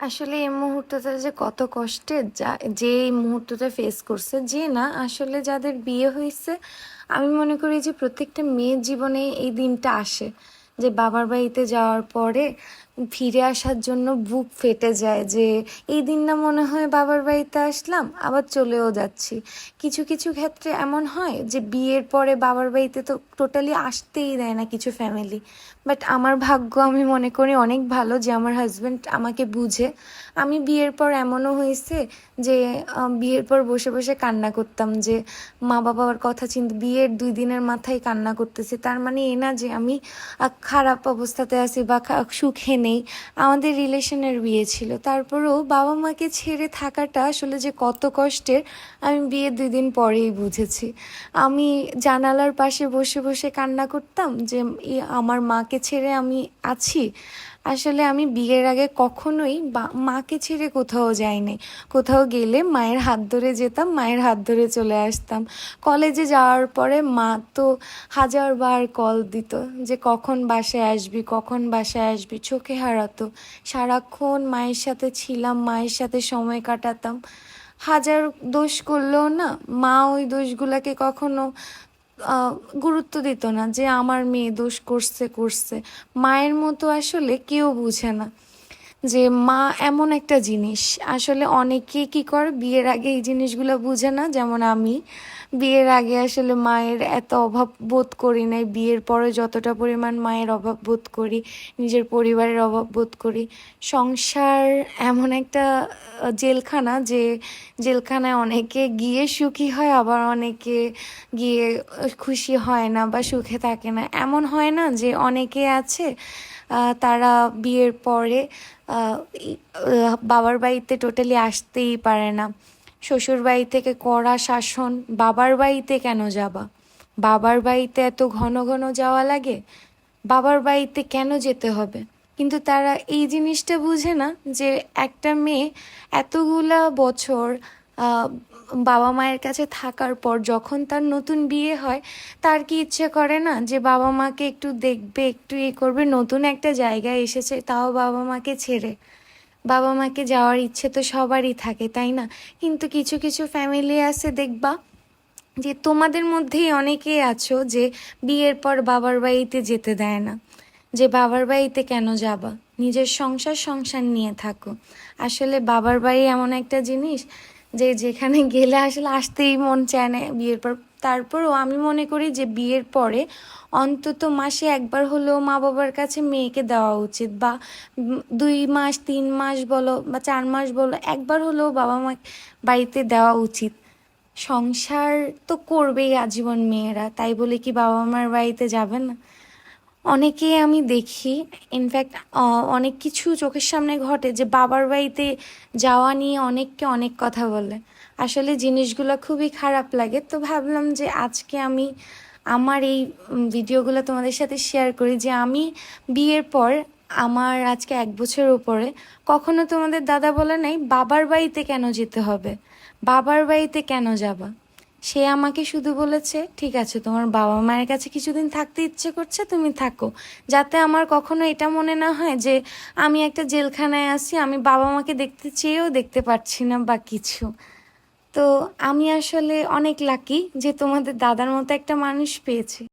আসলে এই মুহূর্তটা যে কত কষ্টে যা, যে এই মুহূর্তটা ফেস করছে, যে না, আসলে যাদের বিয়ে হয়েছে, আমি মনে করি যে প্রত্যেকটা মেয়ের জীবনে এই দিনটা আসে। যে বাবার বাড়িতে যাওয়ার পরে ফিরে আসার জন্য বুক ফেটে যায় যে, এই দিন না মনে হয় বাবার বাড়িতে আসলাম, আবার চলেও যাচ্ছি। কিছু কিছু ক্ষেত্রে এমন হয় যে, বিয়ের পরে বাবার বাড়িতে তো টোটালি আসতেই দেয় না কিছু ফ্যামিলি বাট আমার ভাগ্য আমি মনে করি অনেক ভালো যে, আমার হাজব্যান্ড আমাকে বুঝে। আমি বিয়ের পর এমনও হয়েছে যে বিয়ের পর বসে বসে কান্না করতাম যে, মা বাবার কথা চিন্তা, বিয়ের দুই দিনের মাথায় কান্না করতেছি। তার মানে এ না যে, আমি খারাপ অবস্থাতে আছি বা সুখে নেই। আমাদের রিলেশনের বিয়ে ছিল। তারপরেও বাবা মাকে ছেড়ে থাকাটা আসলে যে কত কষ্টের, আমি বিয়ের দুই দিন পরেই বুঝেছি। আমি জানালার পাশে বসে বসে কান্না করতাম যে আমার মাকে ছেড়ে আমি আছি? আসলে আমি বিয়ের আগে কখনোই মাকে ছেড়ে কোথাও যাইনি। কোথাও গেলে মায়ের হাত ধরে যেতাম, মায়ের হাত ধরে চলে আসতাম। কলেজে যাওয়ার পরে মা তো হাজারবার কল দিত যে কখন বাসায় আসবি, কখন বাসায় আসবি, চোখে হারাতো। সারাক্ষণ মায়ের সাথে ছিলাম, মায়ের সাথে সময় কাটাতাম। হাজার দোষ করলেও না, মা ওই দোষগুলাকে কখনো গুরুত্ব দিত না যে আমার মেয়ে দোষ করছে করছে। মায়ের মতো আসলে কেউ বুঝে না। যে মা এমন একটা জিনিস। আসলে অনেকে কি করে, বিয়ের আগে এই জিনিসগুলো বুঝে না, যেমন আমি। বিয়ের আগে আসলে মায়ের এত অভাব বোধ করি নাই, বিয়ের পরে যতটা পরিমাণ মায়ের অভাব বোধ করি, নিজের পরিবারের অভাব বোধ করি। সংসার এমন একটা জেলখানা যে জেলখানায় অনেকে গিয়ে সুখী হয়, আবার অনেকে গিয়ে খুশি হয় না বা সুখে থাকে না। এমন হয় না যে অনেকে আছে তারা বিয়ের পরে বাবার বাড়িতে টোটালি আসতেই পারে না। শ্বশুর বাড়ি থেকে কড়া শাসন, বাবার বাড়িতে কেন যাবা? বাবার বাড়িতে এত ঘন ঘন যাওয়া লাগে, বাবার বাড়িতে কেন যেতে হবে? কিন্তু তারা এই জিনিসটা বুঝে না যে একটা মেয়ে এতগুলা বছর বাবা মায়ের কাছে থাকার পর যখন তার নতুন বিয়ে হয়, তার কি ইচ্ছে করে না যে বাবা মাকে একটু দেখবে, একটু এ করবে? নতুন একটা জায়গায় এসেছে, তাও বাবা মাকে ছেড়ে। বাবা মাকে যাওয়ার ইচ্ছে তো সবারই থাকে, তাই না? কিন্তু কিছু কিছু ফ্যামিলি আছে, দেখবা, যে তোমাদের মধ্যেই অনেকেই আছো যে বিয়ের পর বাবার বাড়িতে যেতে দেয় না। যে বাবার বাড়িতে কেন যাবা? নিজের সংসার সংসার নিয়ে থাকো। আসলে বাবার বাড়ি এমন একটা জিনিস যে যেখানে গেলে আসলে আসতেই মন চায় না বিয়ের পর। তারপরও আমি মনে করি যে বিয়ের পরে অন্তত মাসে একবার হলেও মা বাবার কাছে মেয়েকে দেওয়া উচিত বা দুই মাস, তিন মাস বলো বা চার মাস বলো একবার হলেও বাবা মা বাড়িতে দেওয়া উচিত। সংসার তো করবেই আজীবন মেয়েরা, তাই বলে কি বাবা মার বাড়িতে যাবে না? অনেকে আমি দেখি ইনফ্যাক্ট অনেক কিছু চোখের সামনে ঘটে যে বাবার বাড়িতে যাওয়া নিয়ে অনেককে অনেক কথা বলে। আসলে জিনিসগুলো খুবই খারাপ লাগে। তো ভাবলাম যে আজকে আমি আমার এই ভিডিওগুলো তোমাদের সাথে শেয়ার করি যে আমি বিয়ের পর আমার আজকে এক বছর উপরে কখনো তোমাদের দাদা বলে নাই, বাবার বাড়িতে কেন যেতে হবে? বাবার বাড়িতে কেন যাবা? সে আমাকে শুধু বলেছে, ঠিক আছে, তোমার বাবা মায়ের কাছে কিছুদিন থাকতে ইচ্ছে করছে, তুমি থাকো। যাতে আমার কখনো এটা মনে না হয় যে আমি একটা জেলখানায় আছি, আমি বাবা মাকে দেখতে চেয়েও দেখতে পারছি না বা কিছু। তো আমি আসলে অনেক লাকি যে তোমাদের দাদার মতো একটা মানুষ পেয়েছি।